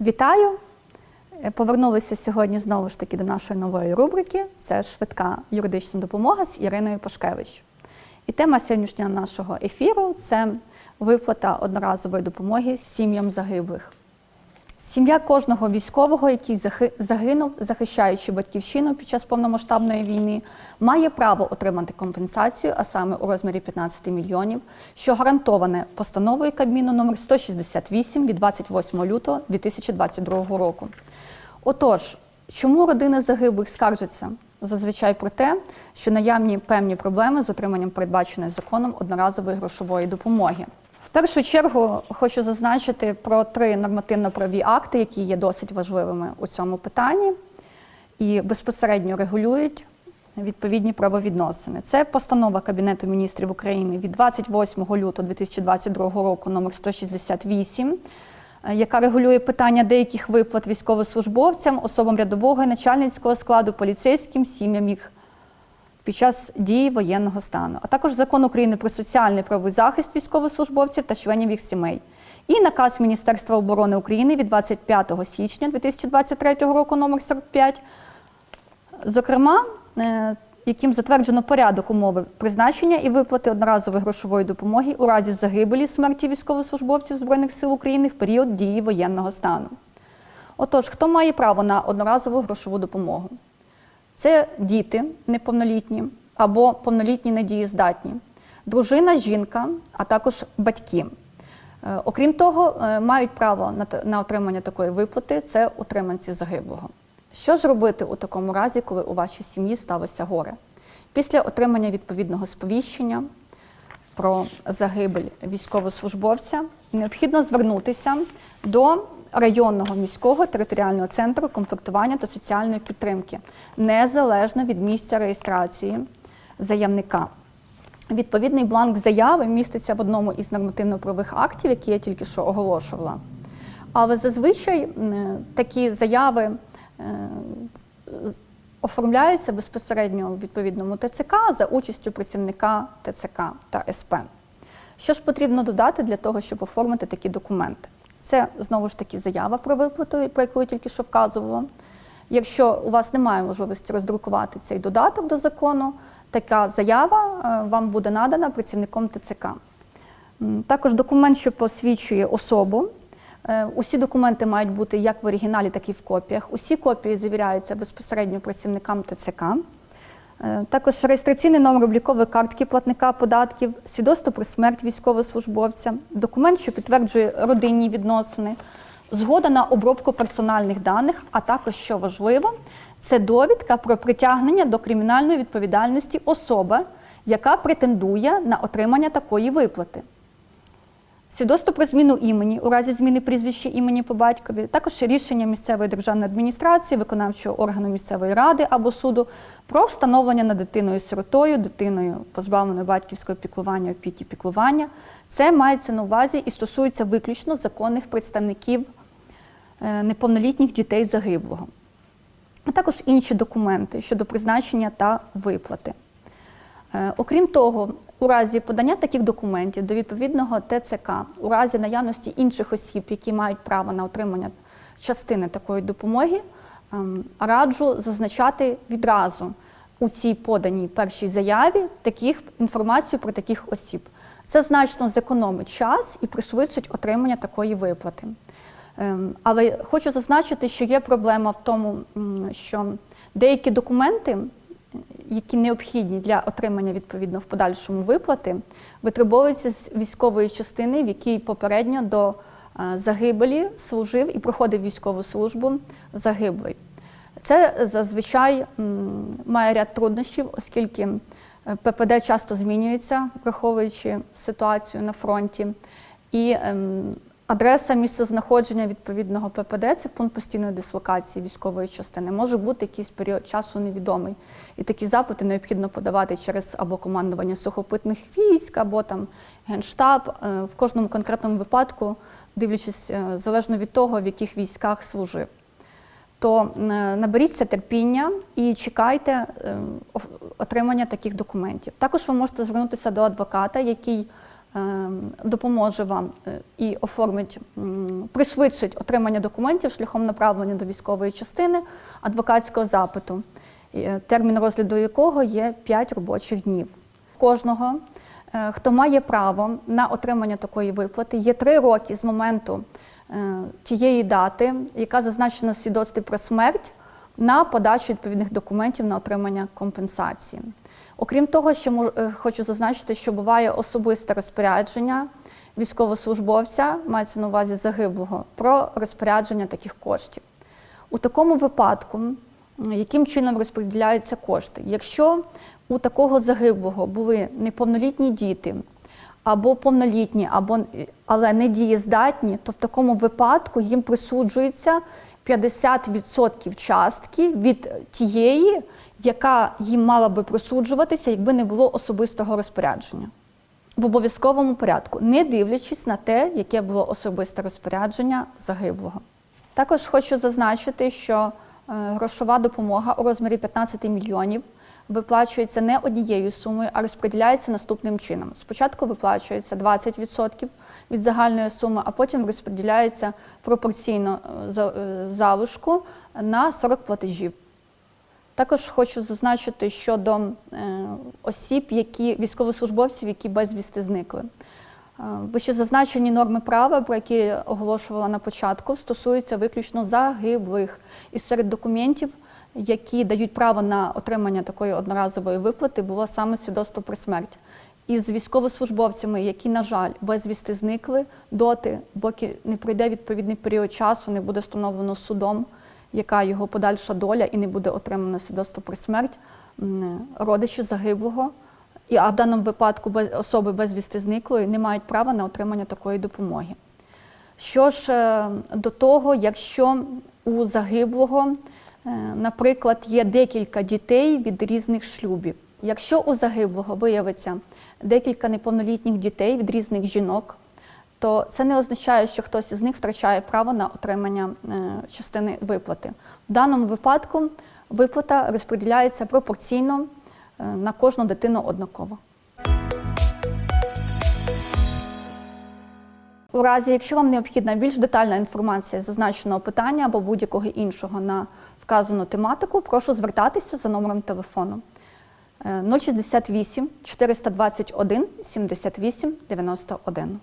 Вітаю! Е, Повернулися сьогодні знову ж таки до нашої нової рубрики. Це швидка юридична допомога з Іриною Пашкевич. І тема сьогоднішнього нашого ефіру це виплата одноразової допомоги сім'ям загиблих. Сім'я кожного військового, який загинув, захищаючи батьківщину під час повномасштабної війни, має право отримати компенсацію, а саме у розмірі 15 мільйонів, що гарантоване постановою Кабміну номер 168 від 28 лютого 2022 року. Отож, чому родини загиблих скаржаться зазвичай про те, що наявні певні проблеми з отриманням передбаченої законом одноразової грошової допомоги? Першу чергу хочу зазначити про три нормативно-праві акти, які є досить важливими у цьому питанні і безпосередньо регулюють відповідні правовідносини. Це постанова Кабінету міністрів України від 28 лютого 2022 року номер 168, е, яка регулює питання деяких виплат військовослужбовцям, особам рядового і начальницького складу, поліцейським, сім'ям їх під час дії воєнного стану, а також закон України про соціальний правовий захист військовослужбовців та членів їх сімей. І наказ Міністерства оборони України від 25 січня 2023 року номер 45, зокрема, е, яким затверджено порядок умови призначення і виплати одноразової грошової допомоги у разі загибелі смерті військовослужбовців Збройних сил України в період дії воєнного стану. Отож, хто має право на одноразову грошову допомогу? Це діти неповнолітні або повнолітні недієздатні, дружина, жінка, а також батьки. Е, Окрім того, е, мають право на отримання такої виплати це утриманці загиблого. Що ж робити у такому разі, коли у вашій сім'ї сталося горе? Після отримання відповідного сповіщення про загибель військовослужбовця необхідно звернутися до районного міського територіального центру комплектування та соціальної підтримки незалежно від місця реєстрації заявника. Відповідний бланк заяви міститься в одному із нормативно-правових актів, які я тільки що оголошувала. Але зазвичай такі заяви е, оформляються безпосередньо у відповідному ТЦК за участю працівника ТЦК та СП. Що ж потрібно додати для того, щоб оформити такі документи? Це знову ж таки заява про виплату, про яку я тільки що вказувала. Якщо у вас немає можливості роздрукувати цей додаток до закону, така заява е, вам буде надана працівником ТЦК. Також документ, що посвідчує особу. Е, Усі документи мають бути як в оригіналі, так і в копіях. Усі копії завіряються безпосередньо працівникам ТЦК. Е, Також реєстраційний номер облікової картки платника податків, свідоцтво про смерть військовослужбовця, документ, що підтверджує родинні відносини, згода на обробку персональних даних, а також, що важливо, це довідка про притягнення до кримінальної відповідальності особи, яка претендує на отримання такої виплати. Свідоцтво про зміну імені у разі зміни прізвища імені по батькові, також рішення місцевої державної адміністрації, виконавчого органу місцевої ради або суду про встановлення над дитиною сиротою, дитиною позбавленою батьківського піклування, опіки піклування. Це мається на увазі і стосується виключно законних представників е, неповнолітніх дітей загиблого, а також інші документи щодо призначення та виплати. Е, Окрім того, у разі подання таких документів до відповідного ТЦК, у разі наявності інших осіб, які мають право на отримання частини такої допомоги, ем, раджу зазначати відразу у цій поданій першій заяві таких інформацію про таких осіб. Це значно зекономить час і пришвидшить отримання такої виплати. Ем, Але хочу зазначити, що є проблема в тому, що деякі документи, які необхідні для отримання відповідно в подальшому виплати, витребовуються з військової частини, в якій попередньо до е, загибелі служив і проходив військову службу загиблий. Це зазвичай має ряд труднощів, оскільки е, ППД часто змінюється, враховуючи ситуацію на фронті. І ем, адреса місцезнаходження відповідного ППД це пункт постійної дислокації військової частини. Може бути якийсь період часу невідомий. І такі запити необхідно подавати через або командування сухопитних військ, або там генштаб. Е, В кожному конкретному випадку, дивлячись е, залежно від того, в яких військах служив то е, наберіться терпіння і чекайте отримання таких документів. Також ви можете звернутися до адвоката, який допоможе вам е, і оформить, пришвидшить отримання документів шляхом направлення до військової частини адвокатського запиту, е, термін розгляду якого є 5 робочих днів. Кожного, е, хто має право на отримання такої виплати, є 3 роки з моменту тієї дати, яка зазначена в свідоцтві про смерть, на подачу відповідних документів на отримання компенсації. Окрім того, мож- е, хочу зазначити, що буває особисте розпорядження військовослужбовця, мається на увазі загиблого, про розпорядження таких коштів. У такому випадку, яким чином розподіляються кошти? Якщо у такого загиблого були неповнолітні діти, або повнолітні, або, але не дієздатні, то в такому випадку їм присуджується 50% частки від тієї, яка їм мала би присуджуватися, якби не було особистого розпорядження. В обов'язковому порядку, не дивлячись на те, яке було особисте розпорядження загиблого. Також хочу зазначити, що е, грошова допомога у розмірі 15 мільйонів виплачується не однією сумою, а розподіляється наступним чином. Спочатку виплачується 20% від загальної суми, а потім розподіляється пропорційно е, е, залишку на 40 платежів. Також хочу зазначити щодо е, осіб, які військовослужбовців, які безвісти зникли. Вище зазначені норми права, про які я оголошувала на початку, стосуються виключно загиблих. І серед документів, які дають право на отримання такої одноразової виплати, було саме свідоцтво про смерть. І з військовослужбовцями, які, на жаль, безвісти зникли, доти, поки не пройде відповідний період часу, не буде встановлено судом, яка його подальша доля, і не буде отримано свідоцтво про смерть, родичі загиблого, а в даному випадку особи безвісти зниклої не мають права на отримання такої допомоги. Що ж е, до того, якщо у загиблого, е, наприклад, є декілька дітей від різних шлюбів, якщо у загиблого виявиться декілька неповнолітніх дітей від різних жінок, то це не означає, що хтось із них втрачає право на отримання е, частини виплати. В даному випадку виплата розподіляється пропорційно е, на кожну дитину однаково. У разі, якщо вам необхідна більш детальна інформація зазначеного питання або будь-якого іншого на вказану тематику, прошу звертатися за номером телефону 068 421 78 91.